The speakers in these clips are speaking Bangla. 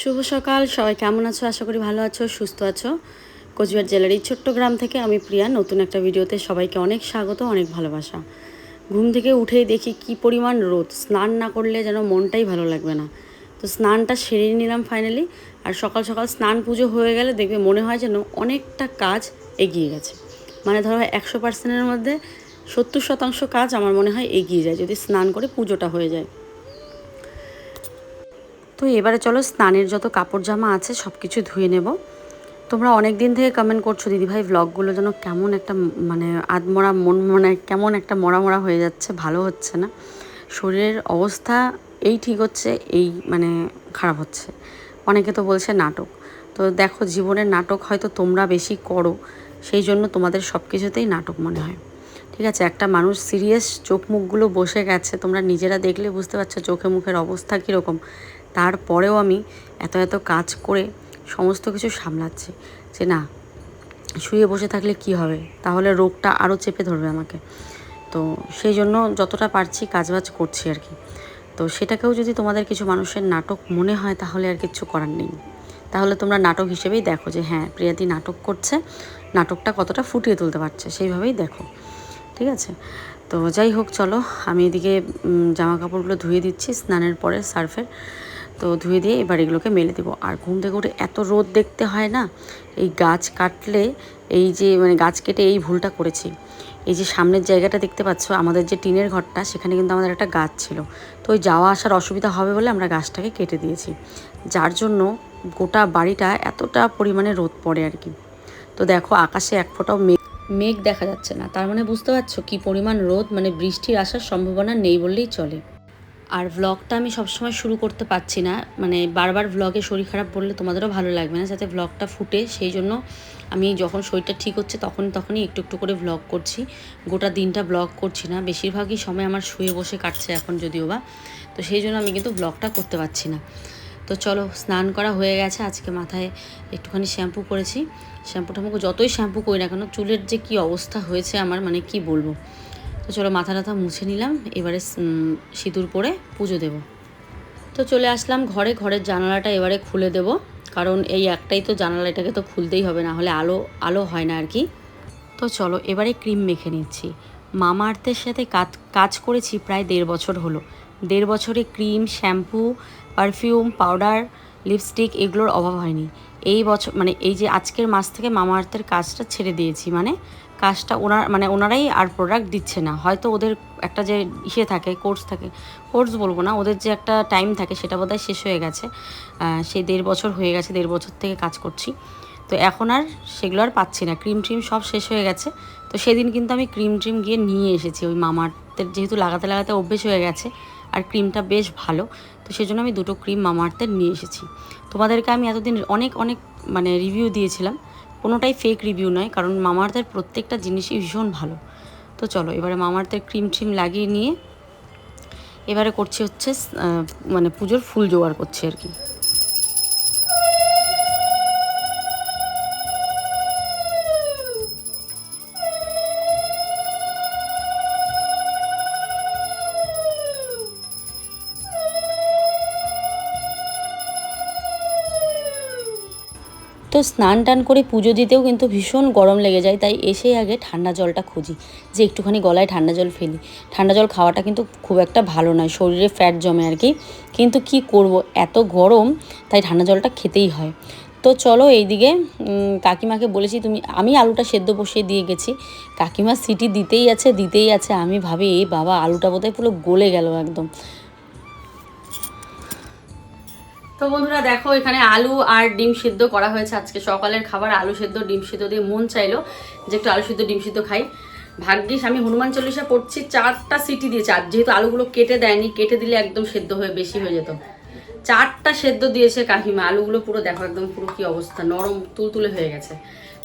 শুভ সকাল, সবাই কেমন আছো? আশা করি ভালো আছো, সুস্থ আছো। কোচবিহার জেলার এই ছোট্ট গ্রাম থেকে আমি প্রিয়া, নতুন একটা ভিডিওতে সবাইকে অনেক স্বাগত, অনেক ভালোবাসা। ঘুম থেকে উঠেই দেখি কি পরিমাণ রোদ, স্নান না করলে যেন মনটাই ভালো লাগবে না। তো স্নানটা সেরে নিলাম ফাইনালি আর সকাল সকাল স্নান পুজো হয়ে গেলে দেখবে মনে হয় যেন অনেকটা কাজ এগিয়ে গেছে। মানে ধরো একশো পার্সেন্টের মধ্যে সত্তর শতাংশ কাজ আমার মনে হয় এগিয়ে যায়, যদি স্নান করে পুজোটা হয়ে যায়। তো এবারে চলো স্নানের যত কাপড় জামা আছে সব কিছু ধুয়ে নেব। তোমরা অনেক দিন থেকে কমেন্ট করছ, দিদিভাই ভ্লগগুলো যেন কেমন একটা মানে আদমরা মন মানে কেমন একটা মরা মরা হয়ে যাচ্ছে, ভালো হচ্ছে না। শরীরের অবস্থা এই ঠিক হচ্ছে, এই মানে খারাপ হচ্ছে। অনেকে তো বলছে নাটক। তো দেখো, জীবনের নাটক হয়তো তোমরা বেশি করো, সেই জন্য তোমাদের সব কিছুতেই নাটক মনে হয়। ঠিক আছে, একটা মানুষ সিরিয়াস চোখ মুখগুলো বসে গেছে, তোমরা নিজেরা দেখলে বুঝতে পারছ চোখে মুখের অবস্থা কীরকম। তারপরেও আমি এত এত কাজ করে সমস্ত কিছু সামলাচ্ছি যে না, শুয়ে বসে থাকলে কি হবে? তাহলে রোগটা আরও চেপে ধরবে আমাকে। তো সেই জন্য যতটা পারছি কাজবাজ করছি আর কি। তো সেটাকেও যদি তোমাদের কিছু মানুষের নাটক মনে হয় তাহলে আর কিছু করার নেই। তাহলে তোমরা নাটক হিসেবেই দেখো যে হ্যাঁ প্রিয়াদি নাটক করছে, নাটকটা কতটা ফুটিয়ে তুলতে পারছে সেইভাবেই দেখো। ঠিক আছে? তো যাই হোক, চলো, আমি এদিকে জামা কাপড়গুলো ধুয়ে দিচ্ছি, স্নানের পরে সার্ফের। তো ধুয়ে দিয়ে এবার এগুলোকে মেলে দেবো। আর ঘুম থেকে উঠে এত রোদ দেখতে হয় না, এই গাছ কাটলে এই যে মানে গাছ কেটে এই ভুলটা করেছি। এই যে সামনের জায়গাটা দেখতে পাচ্ছ, আমাদের যে টিনের ঘরটা, সেখানে কিন্তু আমাদের একটা গাছ ছিল। তো ওই যাওয়া আসার অসুবিধা হবে বলে আমরা গাছটাকে কেটে দিয়েছি। যার জন্য গোটা বাড়িটা এতটা পরিমাণে রোদ পড়ে আর কি। তো দেখো আকাশে এক ফোঁটাও মেঘ মেঘ দেখা যাচ্ছে না। তার মানে বুঝতে পারছ কি পরিমাণ রোদ মানে বৃষ্টির আসার সম্ভাবনা নেই বললেই চলে। আর ভ্লগটা আমি সবসময় শুরু করতে পারছি না। মানে বারবার ভ্লগে শরীর খারাপ পড়লে তোমাদেরও ভালো লাগবে না, যাতে ভ্লগটা ফুটে। সেই জন্য আমি যখন শরীরটা ঠিক হচ্ছে তখন তখনই একটু একটু করে ভ্লগ করছি। গোটা দিনটা ব্লগ করছি না। বেশিরভাগই সময় আমার শুয়ে বসে কাটছে এখন যদিও বা। তো সেই জন্য আমি কিন্তু ব্লগটা করতে পারছি না। তো চলো, স্নান করা হয়ে গেছে। আজকে মাথায় একটুখানি শ্যাম্পু করেছি। শ্যাম্পুটা আমাকে যতই শ্যাম্পু করি না কেন, চুলের যে কি অবস্থা হয়েছে আমার মানে কি বলব? তো চলো মাথা টাথা মুছে নিলাম, এবারে সিঁদুর পরে পুজো দেব। তো চলে আসলাম ঘরে, ঘরের জানালাটা এবারে খুলে দেব, কারণ এই একটাই তো জানালা, এটাকে তো খুলতেই হবে, না হলে আলো আলো হয় না আর কি। তো চলো এবারে ক্রিম মেখে নিচ্ছি। মামা আর্থের সাথে কাজ কাজ করেছি প্রায় দেড় বছর হলো। দেড় বছরে cream, shampoo, perfume, powder, lipstick এগুলোর অভাব হয়নি। এই বছর মানে এই যে আজকের মাস থেকে মামা আর্থের কাজটা ছেড়ে দিয়েছি মানে কাজটা ওনার মানে ওনারাই আর প্রোডাক্ট দিচ্ছে না। হয়তো ওদের একটা যে ইসে থাকে কোর্স থাকে কোর্স বলব না, ওদের যে একটা টাইম থাকে সেটা বোধহয় শেষ হয়ে গেছে। সেই দেড় বছর হয়ে গেছে, দেড় বছর থেকে কাজ করছি। তো এখন আর সেগুলো আর পাচ্ছি না। ক্রিম ট্রিম সব শেষ হয়ে গেছে। তো সেদিন কিন্তু আমি ক্রিম ট্রিম গিয়ে নিয়ে এসেছি। ওই মামার্থের যেহেতু লাগাতে লাগাতে অভ্যেস হয়ে গেছে, আর ক্রিমটা বেশ ভালো। তো সেই জন্য আমি দুটো ক্রিম মামার্থের নিয়ে এসেছি। তোমাদেরকে আমি এতদিন অনেক অনেক মানে রিভিউ দিয়েছিলাম। কোনোটাই ফেক রিভিউ নয়, কারণ মামার্থের প্রত্যেকটা জিনিসই ভীষণ ভালো। তো চলো, এবারে মামার্থের ক্রিম ট্রিম লাগিয়ে নিয়ে এবারে করছি হচ্ছে মানে পুজোর ফুল জোগাড় করছে আর কি। তো স্নান টান করে পুজো দিতেও কিন্তু ভীষণ গরম লেগে যায়, তাই এসেই আগে ঠান্ডা জলটা খুঁজি, যে একটুখানি গলায় ঠান্ডা জল ফেলি। ঠান্ডা জল খাওয়াটা কিন্তু খুব একটা ভালো নয়, শরীরে ফ্যাট জমে আর কি। কিন্তু কি করব, এত গরম, তাই ঠান্ডা জলটা খেতেই হয়। তো চলো এইদিকে কাকিমাকে বলেছি, তুমি, আমি আলুটা সেদ্ধ বসিয়ে দিয়ে গেছি। কাকিমা সিটি দিতেই আছে দিতেই আছে। আমি ভাবি এই বাবা, আলুটা বোধহয় পুরো গলে গেল একদম। তো বন্ধুরা দেখো, এখানে আলু আর ডিম সিদ্ধ করা হয়েছে আজকে। সকালের খাবার, আলু সিদ্ধ, ডিম সিদ্ধ দিয়ে মন চাইলো যে একটু আলু সিদ্ধ, ডিম সিদ্ধ খাই। ভাগ্যিস আমি হনুমান চল্লিশা পড়ছি, চারটা সিটি দিয়েছে। আর যেহেতু আলুগুলো কেটে দেয়নি, কেটে দিলে একদম সেদ্ধ হয়ে বেশি হয়ে যেত। চারটা সেদ্ধ দিয়েছে কাহিমা আলুগুলো পুরো দেখো, একদম পুরো কি অবস্থা, নরম, তুলতুলে হয়ে গেছে।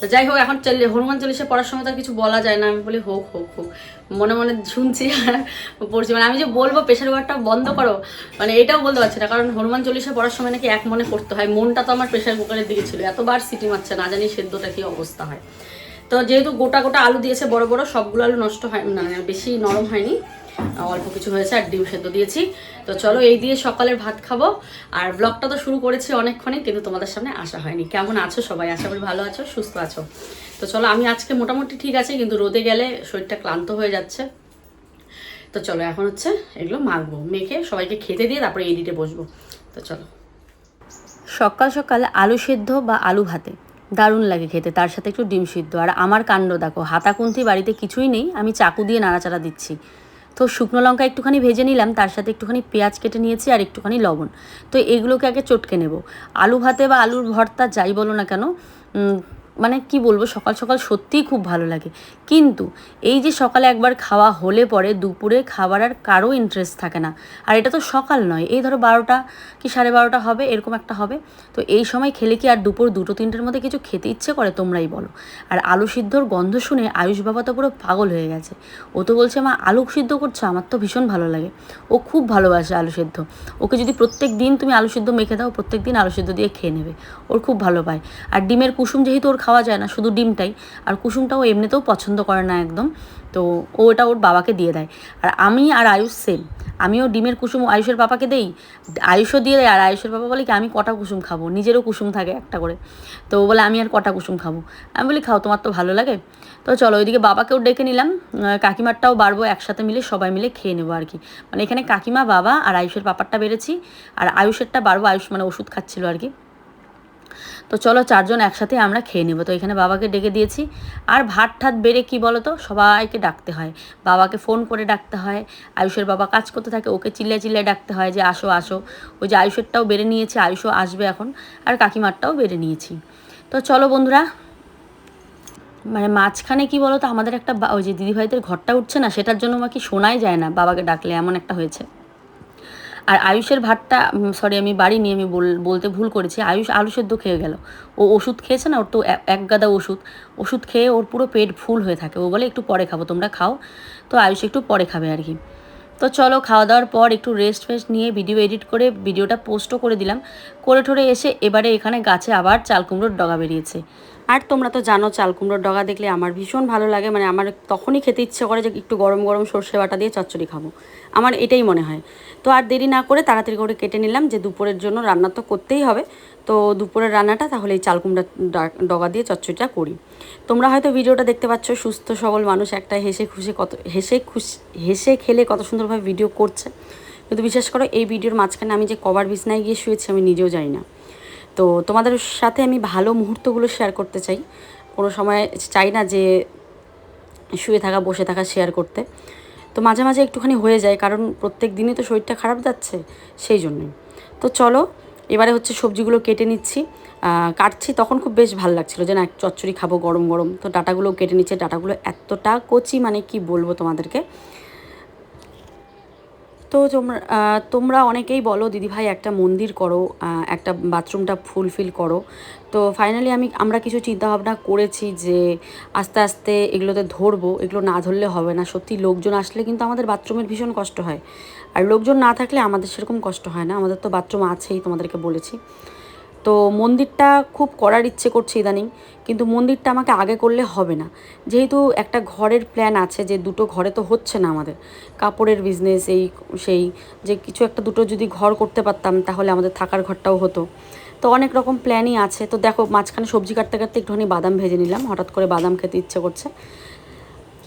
তো যাই হোক, এখন চলে হনুমান চল্লিশা পড়ার সময় তো আর কিছু বলা যায় না। আমি বলি, হোক হোক হোক। মনে মনে শুনছি আর পড়ছি। মানে আমি যে বলব, প্রেশার কুকারটা বন্ধ করো। মানে এটাও বলতে পারছি না। কারণ হনুমান চল্লিশা পড়ার সময় নাকি এক মনে করতে হয়। মনটা তো আমার প্রেশার কুকারের দিকে ছিল। এতবার সিটি মারছে, না জানি সেদ্ধটা কি অবস্থা হয়। তো যেহেতু গোটা গোটা আলু দিয়েছে বড় বড়, সবগুলো আলু নষ্ট হয় না, বেশি নরম হয়নি। অল্প কিছু হয়েছে আর ডিম সেদ্ধ দিয়েছি। তো চলো এই দিয়ে সকালের ভাত খাব। আর ব্লগটা তো শুরু করেছি অনেকক্ষণই, কিন্তু তোমাদের সামনে আসা হয়নি। কেমন আছো সবাই? আশা করি ভালো আছো, সুস্থ আছো। তো চলো, আমি আজকে মোটামুটি ঠিক আছে, কিন্তু রোদে গেলে শরীরটা ক্লান্ত হয়ে যাচ্ছে। তো চলো, এখন হচ্ছে এগুলো মাখবো, মেখে সবাইকে খেতে দিয়ে তারপরে এডিটে বসবো। তো চলো। সকাল সকাল আলু সেদ্ধ বা আলু ভাতে। দারুণ লাগে খেতে, তার সাথে একটু ডিম সিদ্ধ। আর আমার কাণ্ড দেখো হাতাকুন্তি বাড়িতে কিছুই নেই, আমি চাকু দিয়ে নাড়াচাড়া দিচ্ছি। তো শুকনো লঙ্কা একটুখানি ভেজে নিলাম, তার সাথে একটুখানি পেঁয়াজ কেটে নিয়েছি আর একটুখানি লবণ। তো এগুলোকে আগে চটকে নেব। আলু ভাতে বা আলুর ভর্তা যাই বলো না কেন মানে কি বলব, সকাল সকাল সত্যিই খুব ভালো লাগে। কিন্তু এই যে সকালে একবার খাওয়া হলে পরে দুপুরে খাবার আর কারও ইন্টারেস্ট থাকে না। আর এটা তো সকাল নয়, এই ধরো বারোটা কি সাড়ে বারোটা হবে, এরকম একটা হবে। তো এই সময় খেলে কি আর দুপুর দুটো তিনটের মধ্যে কিছু খেতে ইচ্ছে করে? তোমরাই বলো। আর আলু সিদ্ধর গন্ধ শুনে আয়ুষ বাবা তো পুরো পাগল হয়ে গেছে। ও তো বলছে, মা, আলু সিদ্ধ করছ? আমার তো ভীষণ ভালো লাগে। ও খুব ভালোবাসে আলু সিদ্ধ। ওকে যদি প্রত্যেক দিন তুমি আলু সিদ্ধ মেখে দাও, প্রত্যেক দিন আলু সিদ্ধ দিয়ে খেয়ে নেবে। ওর খুব ভালো পায়। আর ডিমের কুসুম যেহেতু ওর খাওয়া যায় না, শুধু ডিমটাই। আর কুসুমটাও এমনিতেও পছন্দ করে না একদম। তো ও ওটা ওর বাবাকে দিয়ে দেয়। আর আমি আর আয়ুষ সেম আমিও ডিমের কুসুম আয়ুষের বাবাকে দেই। আয়ুষও দিয়ে দেয় আর আয়ুষের বাবা বলে কি, আমি কটা কুসুম খাব? নিজেরও কুসুম থাকে একটা করে। তো বলে, আমি আর কটা কুসুম খাব? আমি বলি, খাও, তোমার তো ভালো লাগে। তো চলো ওইদিকে বাবাকেও ডেকে নিলাম। কাকিমারটাও বাড়বো একসাথে মিলে, সবাই মিলে খেয়ে নেব আর কি। মানে এখানে কাকিমা, বাবা আর আয়ুষের পাপারটা বেড়েছি। আর আয়ুষেরটা বাড়বো, আয়ুষ মানে ওষুধ খাচ্ছিলো আর কি। তো চলো চারজন একসাথে আমরা খেয়ে নেব। তো এখানে বাবাকে ডেকে দিয়েছি। আর ভাত ঠাত বেড়ে কি বলো তো সবাইকে ডাকতে হয়। বাবাকে ফোন করে ডাকতে হয়। আয়ুষের বাবা কাজ করতে থাকে, ওকে চিল্লায় চিল্লায় ডাকতে হয় যে, আসো আসো। ওই যে আয়ুষেরটাও বেড়ে নিয়েছে, আয়ুষও আসবে এখন। আর কাকিমারটাও বেড়ে নিয়েছি। তো চলো বন্ধুরা মানে মাঝখানে কি বলো তো আমাদের একটা ওই যে দিদিভাইদের ঘরটা উঠছে না, সেটার জন্য আমাকে শোনাই যায় না, বাবাকে ডাকলে এমন একটা হয়েছে। আর আয়ুষের ভাতটা সরি আমি বাড়ি নিয়ে আমি বল- বলতে ভুল করেছি, আয়ুষ আলু সেদ্ধ খেয়ে গেল। ও ওষুধ খেয়েছে না, ওর তো এক গাদা ওষুধ। ওষুধ খেয়ে ওর পুরো পেট ফুল হয়ে থাকে। ও বলে, একটু পরে খাব, তোমরা খাও। তো আয়ুষ একটু পরে খাবে আর কি। তো চলো খাওয়া দাওয়ার পর একটু রেস্ট ফেস্ট নিয়ে ভিডিও এডিট করে ভিডিওটা পোস্টও করে দিলাম। করে ঠরে এসে এবারে এখানে গাছে আবার চাল কুমড়োর ডগা বেরিয়েছে। আর তোমরা তো জানো, চাল কুমড়োর ডগা দেখলে আমার ভীষণ ভালো লাগে। মানে আমার তখনই খেতে ইচ্ছে করে যে একটু গরম গরম সর্ষে বাটা দিয়ে চচ্চড়ি খাব। আমার এটাই মনে হয়। তো আর দেরি না করে তাড়াতাড়ি করে কেটে নিলাম যে দুপুরের জন্য রান্না তো করতেই হবে। তো দুপুরের রান্নাটা তাহলে এই চাল কুমড়া ডগা দিয়ে চচ্চড়িটা করি। তোমরা হয়তো ভিডিওটা দেখতে পাচ্ছ, সুস্থ সবল মানুষ একটা হেসে খুশি কত, হেসে খুশি, হেসে খেলে কত সুন্দরভাবে ভিডিও করছে। কিন্তু বিশেষ করে এই ভিডিওর মাঝখানে আমি যে কভার বিছনায় গিয়ে শুয়েছি আমি নিজেও জানি না। তো তোমাদের সাথে আমি ভালো মুহূর্তগুলো শেয়ার করতে চাই। কোনো সময় চাই না যে শুয়ে থাকা, বসে থাকা শেয়ার করতে। তো মাঝে মাঝে একটুখানি হয়ে যায়, কারণ প্রত্যেক দিনই তো শরীরটা খারাপ যাচ্ছে, সেই জন্যই। তো চলো, এবারে হচ্ছে সবজিগুলো কেটে নিচ্ছি। কাটছি, তখন খুব বেশ ভালো লাগছিল যে না চচ্চড়ি খাব গরম গরম। তো ডাটাগুলো কেটে নিচ্ছে, ডাটাগুলো এতটা কচি মানে কি বলব তোমাদেরকে? তো তোমরা তোমরা অনেকেই বলো, দিদিভাই, একটা মন্দির করো একটা বাথরুমটা ফুলফিল করো। তো ফাইনালি আমি, আমরা কিছু চিন্তাভাবনা করেছি যে আস্তে আস্তে এগুলোতে ধরবো। এগুলো না ধরলে হবে না। সত্যি লোকজন আসলে কিন্তু আমাদের বাথরুমের ভীষণ কষ্ট হয়। আর লোকজন না থাকলে আমাদের সেরকম কষ্ট হয় না। আমাদের তো বাথরুম আছেই তোমাদেরকে বলেছি। তো মন্দিরটা খুব করার ইচ্ছে করছে ইদানিং, কিন্তু মন্দিরটা আমাকে আগে করলে হবে না। যেহেতু একটা ঘরের প্ল্যান আছে যে দুটো ঘরে তো হচ্ছে না আমাদের। কাপড়ের বিজনেস এই সেই, যে কিছু একটা দুটো যদি ঘর করতে পারতাম তাহলে আমাদের থাকার ঘরটাও হতো। তো অনেক রকম প্ল্যানই আছে। তো দেখো, মাঝখানে সবজি কাটতে কাটতে একটুখানি বাদাম ভেজে নিলাম। হঠাৎ করে বাদাম খেতে ইচ্ছে করছে।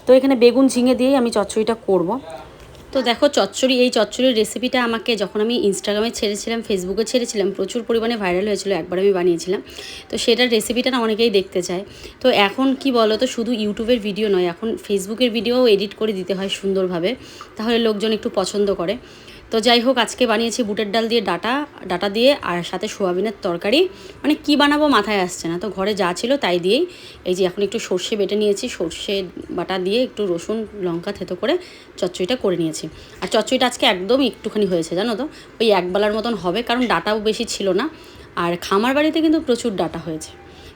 তো এখানে বেগুন ঝিঙে দিয়েই আমি চচ্চড়িটা করব। তো দেখো চচ্চড়ি, এই চচ্চড়ির রেসিপিটা আমাকে যখন আমি ইনস্টাগ্রামে ছেড়েছিলাম ফেসবুকে ছেড়েছিলাম, প্রচুর পরিমাণে ভাইরাল হয়েছিল, একবার আমি বানিয়েছিলাম। তো সেটার রেসিপিটা না অনেকেই দেখতে চায়। তো এখন কি বলো তো শুধু ইউটিউবের ভিডিও নয়, এখন ফেসবুকের ভিডিও এডিট করে দিতে হয় সুন্দরভাবে। তাহলে লোকজন একটু পছন্দ করে। তো যাই হোক, আজকে বানিয়েছি বুটের ডাল দিয়ে ডাটা ডাটা দিয়ে আর সাথে সোয়াবিনের তরকারি। মানে কি বানাবো মাথায় আসছে না, তো ঘরে যা ছিল তাই দিয়েই। এই যে এখন একটু সর্ষে বেটে নিয়েছি, সর্ষে বাটা দিয়ে একটু রসুন, লঙ্কা, থেতো করে চচ্চড়িটা করে নিয়েছি। আর চচ্চড়িটা আজকে একদম একটুখানি হয়েছে, জানো তো? ওই একবেলার মতন হবে, কারণ ডাটাও বেশি ছিল না। আর খামার বাড়িতে কিন্তু প্রচুর ডাটা হয়েছে,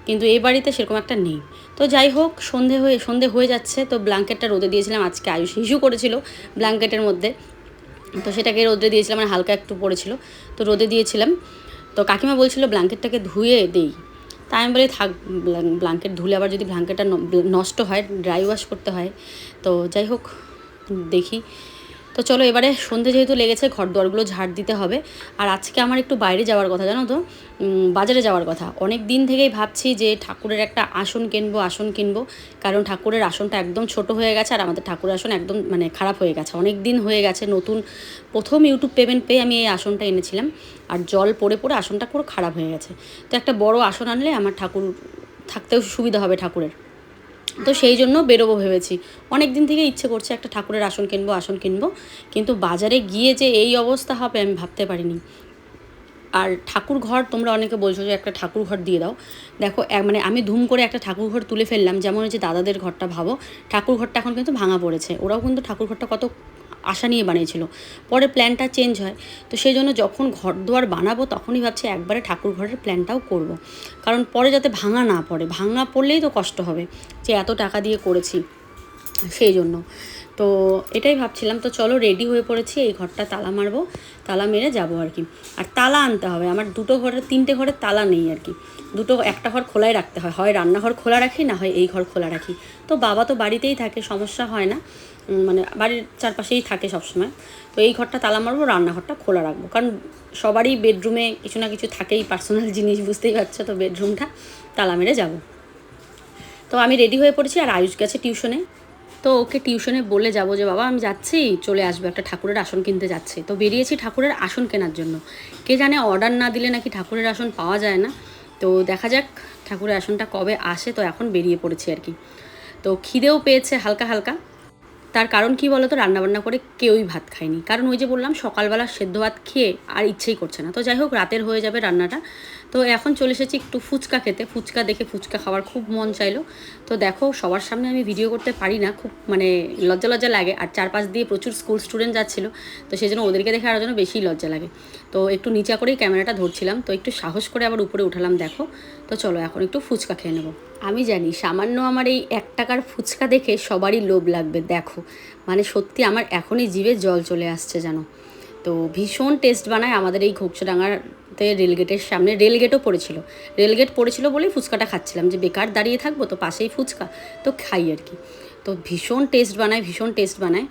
কিন্তু এই বাড়িতে সেরকম একটা নেই। তো যাই হোক, সন্ধে হয়ে সন্ধে হয়ে যাচ্ছে, তো ব্ল্যাঙ্কেটটা রোদে দিয়েছিলাম, আজকে আয়ুষ হিসু করেছিল ব্ল্যাঙ্কেটের মধ্যে। তো সেটাকে রোদে দিয়েছিলাম মানে হালকা একটু পড়েছিল। তো রোদে দিয়েছিলাম। তো কাকিমা বলছিল, ব্ল্যাঙ্কেটটাকে ধুয়ে দেই। তা আমি বলি, থাক, ব্ল্যাং- ব্ল্যাঙ্কেট ধুলে আবার যদি ব্ল্যাঙ্কেটটা নষ্ট হয়, ড্রাই ওয়াশ করতে হয়। তো যাই হোক, দেখি। তো চলো এবারে সন্ধে যেহেতু লেগেছে ঘর দরগুলো ঝাড় দিতে হবে। আর আজকে আমার একটু বাইরে যাওয়ার কথা, জানো তো? বাজারে যাওয়ার কথা। অনেক দিন থেকেই ভাবছি যে ঠাকুরের একটা আসন কিনবো আসন কিনবো। কারণ ঠাকুরের আসনটা একদম ছোট হয়ে গেছে আর আমাদের ঠাকুরের আসন একদম মানে খারাপ হয়ে গেছে। অনেক দিন হয়ে গেছে নতুন, প্রথম ইউটিউব পেমেন্ট পেয়ে আমি এই আসনটা এনেছিলাম। আর জল পড়ে পড়ে আসনটা পুরো খারাপ হয়ে গেছে। তো একটা বড় আসন আনলে আমার ঠাকুর, থাকতেও সুবিধা হবে ঠাকুরের। তো সেই জন্য বেরোবো ভেবেছি। অনেক দিন থেকে ইচ্ছে করছে একটা ঠাকুরের আসন কিনবো আসন কিনবো। কিন্তু বাজারে গিয়ে যে এই অবস্থা হবে আমি ভাবতে পারিনি। আর ঠাকুর ঘর তোমরা অনেকে বলছো যে একটা ঠাকুর ঘর দিয়ে দাও। দেখো মানে আমি ধুম করে একটা ঠাকুর ঘর তুলে ফেললাম, যেমন হচ্ছে দাদাদের ঘরটা ভাবো। ঠাকুর ঘরটা এখন কিন্তু ভাঙা পড়েছে। ওরাও কিন্তু ঠাকুর ঘরটা কত আশা নিয়ে বানিয়েছিল। পরে প্ল্যানটা চেঞ্জ হয়। তো সেই জন্য যখন ঘর দুয়ার বানাবো তখনই ভাবছি একবারে ঠাকুর ঘরের প্ল্যানটাও করব। কারণ পরে যাতে ভাঙা না পড়ে, ভাঙা পড়লেই তো কষ্ট হবে যে এত টাকা দিয়ে করেছি সেই জন্য। তো এটাই ভাবছিলাম। তো চলো রেডি হয়ে পড়েছি, এই ঘরটা তালা মারবো, তালা মেরে যাব আর কি। আর তালা আনতে হবে। আমার দুটো ঘরের তিনটে ঘরের তালা নেই আর কি। দুটো, একটা ঘর খোলাই রাখতে হয়। হয় রান্নাঘর খোলা রাখি, না হয় এই ঘর খোলা রাখি। তো বাবা তো বাড়িতেই থাকে, সমস্যা হয় না। মানে বাড়ির চারপাশেই থাকে সবসময়। তো এই ঘরটা তালা মারবো, রান্নাঘরটা খোলা রাখব। কারণ সবারই বেডরুমে কিছু না কিছু থাকেই পার্সোনাল জিনিস, বুঝতেই পারছ তো বেডরুমটা তালা মেরে যাব। তো আমি রেডি হয়ে পড়েছি আর আয়ুষ গেছে টিউশনে তো ওকে টিউশনে বলে যাব যে, বাবা, আমি যাচ্ছি, চলে আসবে। একটা ঠাকুরের আসন কিনতে যাচ্ছি। তো বেরিয়েছি ঠাকুরের আসন কেনার জন্য। কে জানে অর্ডার না দিলে নাকি ঠাকুরের আসন পাওয়া যায় না। তো দেখা যাক ঠাকুরের আসনটা কবে আসে। তো এখন বেরিয়ে পড়েছি আর কি। তো খিদেও পেয়েছে হালকা হালকা। তার কারণ কি বলতো? রান্নাবান্না করে কেউই ভাত খায়নি। কারণ ওই যে বললাম, সকালবেলা সেদ্ধ ভাত খেয়ে আর ইচ্ছেই করছে না। তো যাই হোক, রাতের হয়ে যাবে রান্নাটা। তো এখন চলে এসেছি একটু ফুচকা খেতে। ফুচকা দেখে ফুচকা খাওয়ার খুব মন চাইলো। তো দেখো, সবার সামনে আমি ভিডিও করতে পারি না। খুব মানে লজ্জা লজ্জা লাগে। আর চারপাশ দিয়ে প্রচুর স্কুল স্টুডেন্ট যাচ্ছিল। তো সেই জন্য ওদেরকে দেখে আরও যেন বেশি লজ্জা লাগে। তো একটু নিচা করেই ক্যামেরাটা ধরছিলাম। তো একটু সাহস করে আবার উপরে উঠালাম, দেখো। তো চলো, এখন একটু ফুচকা খেয়ে নেব। আমি জানি, সামান্য আমার এই এক টাকার ফুচকা দেখে সবারই লোভ লাগবে, দেখো। মানে সত্যি আমার এখনই জিভে জল চলে আসছে জানো। তো ভীষণ টেস্ট বানায় আমাদের এই ঘোকসাডাঙ্গাতে রেলগেটের সামনে, রেলগেটও পড়েছিল। রেলগেট পড়েছিল বলেই ফুচকাটা খাচ্ছিলাম, যে বেকার দাঁড়িয়ে থাকব তো পাশেই ফুচকা, তো খাই আর কি। তো ভীষণ টেস্ট বানায়, ভীষণ টেস্ট বানায়।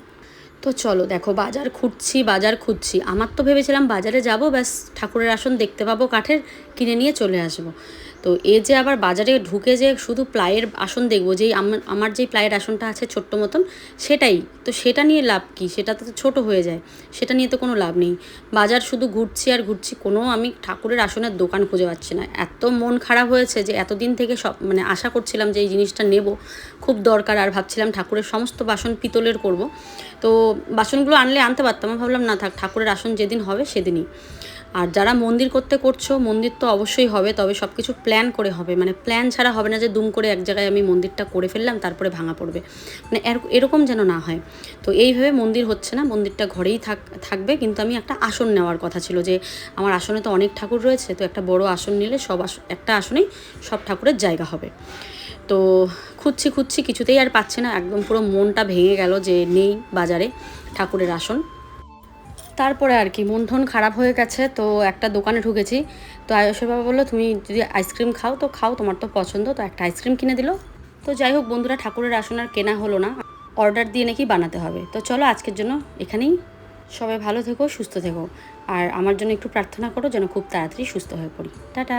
তো চলো, দেখো, বাজার খুঁজছি বাজার খুঁজছি আমার তো ভেবেছিলাম বাজারে যাব, ব্যাস ঠাকুরের আসন দেখতে পাবো, কাঠের, কিনে নিয়ে চলে আসব। তো এ যে আবার বাজারে ঢুকে যে শুধু প্লাইয়ের আসন দেখব, যেই আমার যেই প্লাইয়ের আসনটা আছে ছোট্ট মতন, সেটাই। তো সেটা নিয়ে লাভ কি? সেটা তো ছোট হয়ে যায়। সেটা নিয়ে তো কোনো লাভ নেই। বাজার শুধু ঘুরছি আর ঘুরছি, কোনো আমি ঠাকুরের আসনের দোকান খুঁজে পাচ্ছি না। এত মন খারাপ হয়েছে যে এতদিন থেকে সব মানে আশা করছিলাম যে এই জিনিসটা নেব। খুব দরকার, আর ভাবছিলাম ঠাকুরের সমস্ত বাসন পিতলের করব। তো বাসনগুলো আনলে আনতে পারতাম ভাবলাম না থাক, ঠাকুরের আসন যেদিন হবে সেদিনই। আর যারা মন্দির করতে করছ, মন্দির তো অবশ্যই হবে, তবে সব কিছু প্ল্যান করে হবে। মানে প্ল্যান ছাড়া হবে না যে দুম করে এক জায়গায় আমি মন্দিরটা করে ফেললাম, তারপরে ভাঙা পড়বে। মানে এর- এরকম যেন না হয়। তো এইভাবে মন্দির হচ্ছে না, মন্দিরটা ঘরেই থাক, থাকবে। কিন্তু আমি একটা আসন নেওয়ার কথা ছিল যে, আমার আসনে তো অনেক ঠাকুর রয়েছে, তো একটা বড় আসন নিলে সব আস- একটা আসনেই সব ঠাকুরের জায়গা হবে। তো খুঁজছি খুঁজছি, কিছুতেই আর পাচ্ছি না। একদম পুরো মনটা ভেঙে গেল যে নেই বাজারে ঠাকুরের আসন। তারপরে আর কি, মন ঠন খারাপ হয়ে গেছে, তো একটা দোকানে ঢুকেছি। তো আয়ুষের বাবা বলল, তুমি যদি আইসক্রিম খাও, তো খাও, তোমার তো পছন্দ, তো একটা আইসক্রিম কিনে দিল। তো যাই হোক, বন্ধুরা, ঠাকুরের আসন আর কেনা হলো না। অর্ডার দিয়ে নাকি বানাতে হবে। তো চলো, আজকের জন্য এখানেই। সবাই ভালো থেকো, সুস্থ থেকো। আর আমার জন্য একটু প্রার্থনা করো, যেন খুব তাড়াতাড়ি সুস্থ হয়ে পড়ি। টাটা!